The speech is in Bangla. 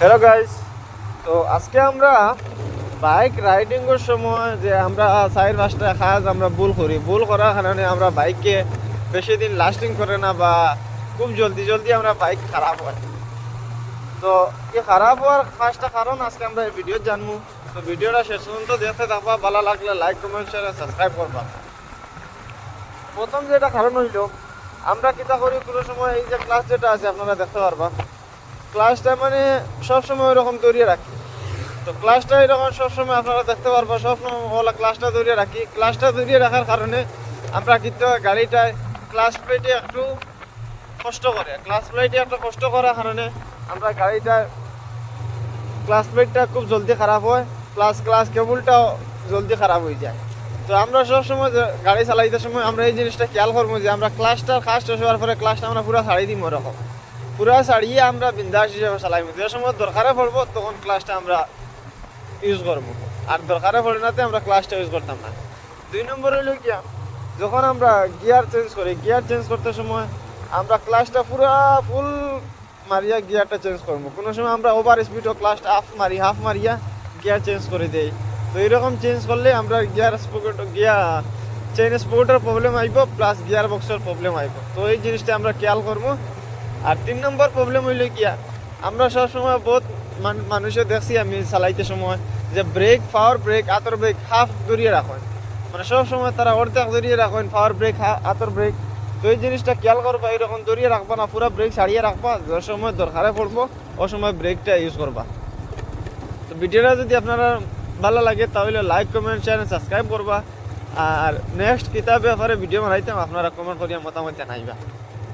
হ্যালো গাইস তো আজকে আমরা বাইক রাইডিং এর সময় যে আমরা চার পাঁচটা কাজ আমরা ভুল করি। ভুল করার কারণে আমরা বাইককে বেশি দিন লাস্টিং করে না বা খুব জলদি জলদি আমরা বাইক খারাপ হয়। তো এই খারাপ হওয়ার পাঁচটা কারণ আজকে আমরা এই ভিডিও জানব। তো ভিডিওটা শেষ পর্যন্ত দেখতে থাকবা, ভালো লাগলে লাইক কমেন্ট শেয়ার সাবস্ক্রাইব করবা। প্রথম যেটা কারণ হইল, আমরা কিতা করি কোনো সময় এই যে ক্লাস যেটা আছে, আপনারা দেখতে পারবা। ক্লাসটা মানে সবসময় ওরকম দৌড়িয়ে রাখি। তো ক্লাসটা এরকম সবসময় আপনারা দেখতে পারব, সবসময় ক্লাসটা দৌড়িয়ে রাখি। ক্লাসটা দৌড়িয়ে রাখার কারণে আমরা কিন্তু গাড়িটায় ক্লাস প্লেটে একটু কষ্ট করে। ক্লাস প্লেটে একটু কষ্ট করার কারণে আমরা গাড়িটায় ক্লাস প্লেটটা খুব জলদি খারাপ হয় প্লাস ক্লাস কেবলটাও জলদি খারাপ হয়ে যায়। তো আমরা সবসময় গাড়ি চালাইতে সময় আমরা এই জিনিসটা খেয়াল করব যে আমরা ক্লাসটা ফার্স্ট হওয়ার পরে ক্লাসটা আমরা পুরো ছাড়িয়ে দিই ওরকম। পুরা ছাড়িয়ে আমরা বিন্দাস হিসেবে চালাইব যে সময় দরকারে পড়ব, তখন ক্লাসটা আমরা ইউজ করব। আর দরকারে পড়ে নাতে আমরা ক্লাসটা ইউজ করতাম না। দুই নম্বর হইল কি যখন আমরা গিয়ার চেঞ্জ করি গিয়ার চেঞ্জ করতে সময় আমরা ক্লাসটা পুরা ফুল মারিয়া গিয়ারটা চেঞ্জ করব। কোনো সময় আমরা ওভার স্পিডও ক্লাসটা হাফ মারি হাফ মারিয়া গিয়ার চেঞ্জ করে দেই। তো এরকম চেঞ্জ করলে আমরা গিয়ার স্পোকেট গিয়ার চেইন স্পোকেটের প্রবলেম আইব প্লাস গিয়ার বক্সের প্রবলেম আইব। তো এই জিনিসটা আমরা খেয়াল করব। আর তিন নম্বর প্রবলেম হইল কিয়া? আমরা সবসময় বহুত মান- মানুষে দেখছি আমি চালাইতে সময় যে ব্রেক পাওয়ার ব্রেক আতর ব্রেক হাফ দূরিয়ে রাখেন। মানে সব সময় তারা অর্ধেক দূরিয়ে রাখেন পাওয়ার ব্রেক আতর ব্রেক তো এই জিনিসটা খেয়াল করবা এরকম দূরিয়ে রাখবা না, পুরো ব্রেক ছাড়িয়ে রাখবা, যে সময় দরকারে পড়ব, ও সময় ব্রেকটা ইউজ করবা। তো ভিডিওটা যদি আপনারা ভালো লাগে, তাহলে লাইক কমেন্ট শেয়ার সাবস্ক্রাইব করবা। আর নেক্সট কিতাব ব্যাপারে ভিডিও বানাইতাম, আপনারা কমেন্ট করিয়া মতামত জানাইবা।